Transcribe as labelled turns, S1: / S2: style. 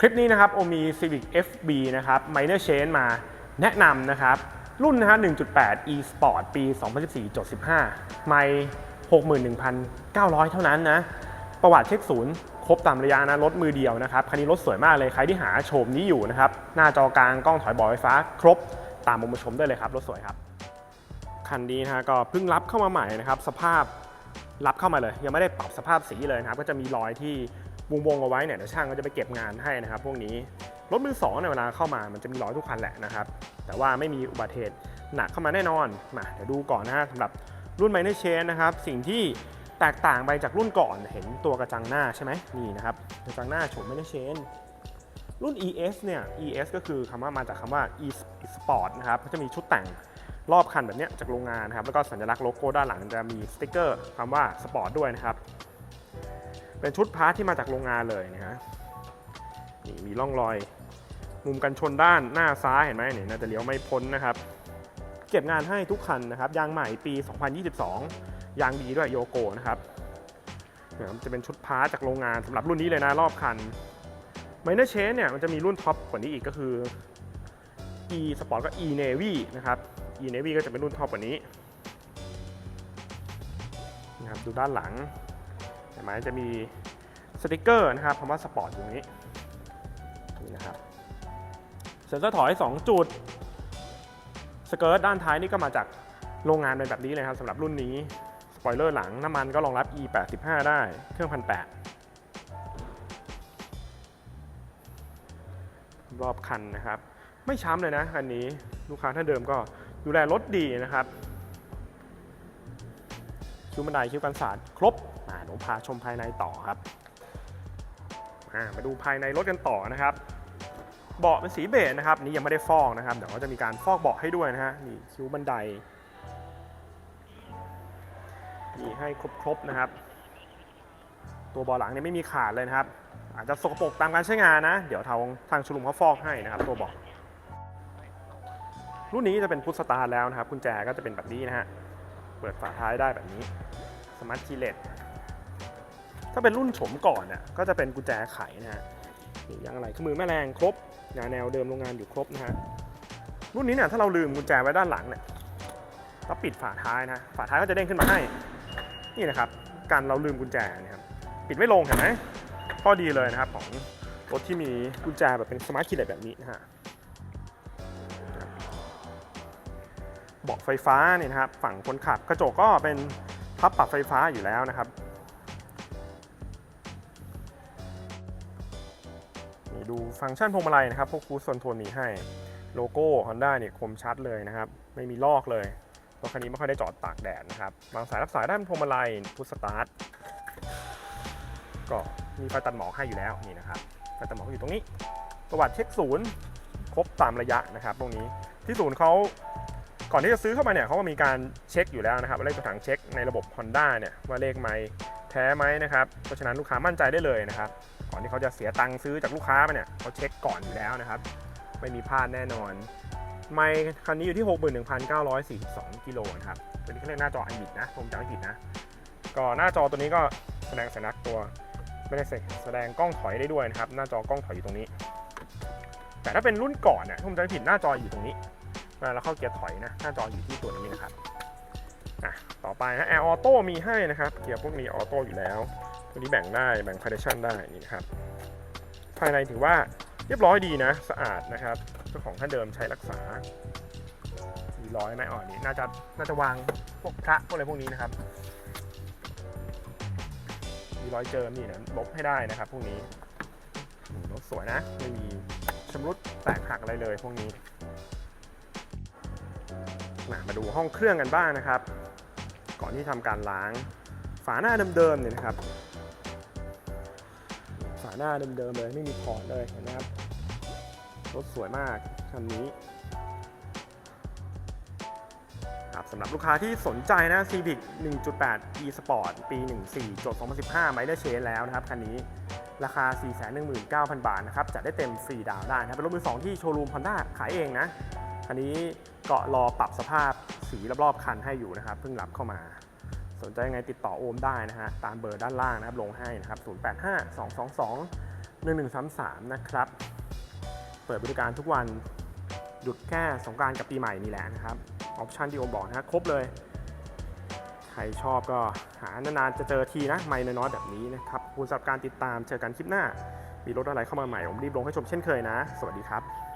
S1: คลิปนี้นะครับโอมี Civic FB นะครับ Minor Change มาแนะนำนะครับ รุ่นนะฮะ1.8 e Sport ปี 2014.15 ไม่61,900 เท่านั้นนะ ประวัติเช็คศูนย์ ครบตามระยะนะรถมือเดียวนะครับ คันนี้รถสวยมากเลยใครที่หาโฉมนี้อยู่นะครับ หน้าจอกลางกล้องถอยบอกไฟฟ้า ครบตามมุมชมได้เลยครับ รถสวยครับ คันนี้นะฮะก็เพิ่งรับเข้ามาใหม่นะครับ สภาพรับเข้ามาเลย ยังไม่ได้ปรับสภาพสีเลยนะครับ ก็จะมีรอยที่ วงวงเอาไว้เนี่ยเดี๋ยวช่างก็จะไปเก็บงานให้นะครับ พวกนี้รถมือสองเนี่ยเวลาเข้ามามันจะมีรอยทุกคันแหละนะครับ แต่ว่าไม่มีอุบัติเหตุหนักเข้ามาแน่นอนมาเดี๋ยวดูก่อนนะสำหรับรุ่น Minor Change นะครับ สิ่งที่แตกต่างไปจากรุ่นก่อนเห็นตัวกระจังหน้าใช่ไหมนี่นะครับกระจังหน้าโฉม Minor Change รุ่น ES เนี่ย ES ก็คือคำว่ามาจากคำว่า e Sport นะครับก็จะมีชุดแต่งรอบคันแบบนี้จากโรงงานนะครับแล้วก็สัญลักษณ์โลโก้ด้านหลังจะมีสติ๊กเกอร์คำว่าสปอร์ตด้วยนะครับ เป็นชุดพาร์ทที่มาจากโรงงานเลยนะฮะนี่มีร่องรอย มุมกันชนด้านหน้าซ้ายเห็นไหมนี่น่าจะเลี้ยวไม่พ้นนะครับ เก็บงานให้ทุกคันนะครับ ยางใหม่ปี 2022 ยางดีด้วยโยโกนะครับเนี่ยมันจะเป็นชุดพาร์ทจากโรงงานสำหรับรุ่นนี้เลยนะรอบคัน Minor Change เนี่ยมันจะมีรุ่นท็อปกว่านี้อีกก็คือ e Sport ก็ e Navy นะครับ e Navy ก็จะเป็นรุ่นท็อปกว่านี้นะครับดูด้านหลัง ห็นไหมจะมีสติกเกอร์นะครับคำว่า Sport อยู่ตรงนี้นี่นะครับเซ็นเซอร์ถอย 2 จุด สเกิร์ตด้านท้ายนี่ก็มาจากโรงงานเป็นแบบนี้เลยครับสำหรับรุ่นนี้ สปอยเลอร์หลังน้ำมันก็รองรับ e 8 5 ได้เครื่องพันแรอบคันนะครับ ไม่ช้ำเลยนะคันนี้ลูกค้าท่านเดิมก็ดูแลรถดีนะครับคิ้วบันไดคิ้วกันศาสตร์ครบ อ่าเดี๋ยวพาชมภายในต่อครับอ่ามาดูภายในรถกันต่อนะครับ เบาะเป็นสีเบจนะครับนี่ยังไม่ได้ฟอกนะครับเดี๋ยวก็จะมีการฟอกเบาะให้ด้วยนะฮะนี่คิ้วบันไดมีให้ครบๆนะครับ ตัวเบาะหลังเนี่ยไม่มีขาดเลยนะครับ อาจจะสกปรกตามการใช้งานนะ เดี๋ยวทางทางชุลุมเขาฟอกให้นะครับ ตัวเบาะรุ่นนี้จะเป็นพุทสตาร์แล้วนะครับกุญแจก็จะเป็นแบบนี้นะฮะ เปิดฝาท้ายได้แบบนี้ สมาร์ทคีเลสาเป็นรุ่นโฉมก่อนเนี่ยก็จะเป็นกุญแจไขนะฮะยางอะไรเครื่องมือแม่แรงครบแนวเดิมโรงงานอยู่ครบนะฮะรุ่นนี้เนี่ยถ้าเราลืมกุญแจไว้ด้านหลังเนี่ยเราปิดฝาท้ายนะฝาท้ายก็จะเด้งขึ้นมาให้นี่นะครับการเราลืมกุญแจเนี่ยครับปิดไม่ลงเห็นไหมข้อดีเลยนะครับของรถที่มีกุญแจแบบเป็นสมาร์ทคีย์เลสแบบนี้นะฮะเบาะไฟฟ้าเนี่ยนะครับฝั่งคนขับกระจกก็เป็นพับปรับไฟฟ้าอยู่แล้วนะครับ นี่ดูฟังก์ชันพวงมาลัยนะครับ พวกคูสโซนโทนมีให้ โลโก้ Honda เนี่ยคมชัดเลยนะครับ ไม่มีลอกเลยรถคันนี้ไม่ค่อยได้จอดตากแดดนะครับวางสายรับสายด้านพวงมาลัยพุทสตาร์ทก็มีไฟตัดหมอกให้อยู่แล้วนี่นะครับไฟตัดหมอกอยู่ตรงนี้ ประวัติเช็คศูนย์ครบตามระยะนะครับ ตรงนี้ที่ศูนย์เขาก่อนที่จะซื้อเข้ามาเนี่ยเขาก็มีการเช็คอยู่แล้วนะครับเลขตัวถังเช็คในระบบ Honda เนี่ยว่าเลขไม่แท้ไหมนะครับเพราะฉะนั้นลูกค้ามั่นใจได้เลยนะครับ ก่อนที่เขาจะเสียตังค์ซื้อจากลูกค้ามาเนี่ยเขาเช็คก่อนอยู่แล้วนะครับ ไม่มีพลาดแน่นอน ไม่คันนี้อยู่ที่ 61,942 กิโลนะครับตัวนี้เขาเรียกหน้าจออันบิดนะผมจำไม่ผิดนะ ก็หน้าจอตัวนี้ก็แสดงสัญลักษณ์ตัวไม่ได้แสดงกล้องถอยได้ด้วยนะครับ หน้าจอกล้องถอยอยู่ตรงนี้ แต่ถ้าเป็นรุ่นก่อนเนี่ยผมจำไม่ผิดหน้าจออยู่ตรงนี้เวลาเราเข้าเกียร์ถอยนะหน้าจออยู่ที่ตัวนี้นะครับอะต่อไปนะแอร์ออโต้มีให้นะครับ เกียร์พวกนี้ออโต้อยู่แล้ว ตัวนี้แบ่งได้แบ่งพาร์ชันได้นี่นะครับ ภายในถือว่าเรียบร้อยดีนะ สะอาดนะครับเจ้าของท่านเดิมใช้รักษามีร้อยไหมอ๋อนนี่น่าจะน่าจะวางพวกพระพวกอะไรพวกนี้นะครับ มีร้อยเจิมนี่นะลบให้ได้นะครับพวกนี้รถสวยนะไม่มีชำรุดแตกหักอะไรเลยพวกนี้มามาดูห้องเครื่องกันบ้างนะครับ ก่อนที่ทำการล้าง ฝาหน้าเดิมๆเนี่ยนะครับ หน้าเดิมๆเลยไม่มีพอร์ตเลยเห็นไหมครับรถสวยมากคันนี้ครับสำหรับลูกค้าที่สนใจนะ Civic 1.8 e Sport ปี 14จด2015 ไม่ได้เชนแล้วนะครับคันนี้ราคา 419,000 บาทนะครับจัดได้เต็มฟรีดาวน์ได้นะเป็นรถมือสองที่โชว์รูม Honda ขายเองนะ คันนี้เก็รอปรับสภาพสีรอบๆคันให้อยู่นะครับเพิ่งรับเข้ามา สนใจยังไงติดต่อโอมได้นะฮะตามเบอร์ด้านล่างนะครับลงให้นะครับ 085 222 1133 นะครับ เปิดบริการทุกวันหยุดแค่สงการกับปีใหม่นี่แหละนะครับออปชันที่โอมบอกนะฮะครบเลย ใครชอบก็หานานๆจะเจอทีนะไม่น้อยๆแบบนี้นะครับขอบคุณสำหรับการติดตามเจอกันคลิปหน้า มีรถอะไรเข้ามาใหม่ผมรีบลงให้ชมเช่นเคยนะ สวัสดีครับ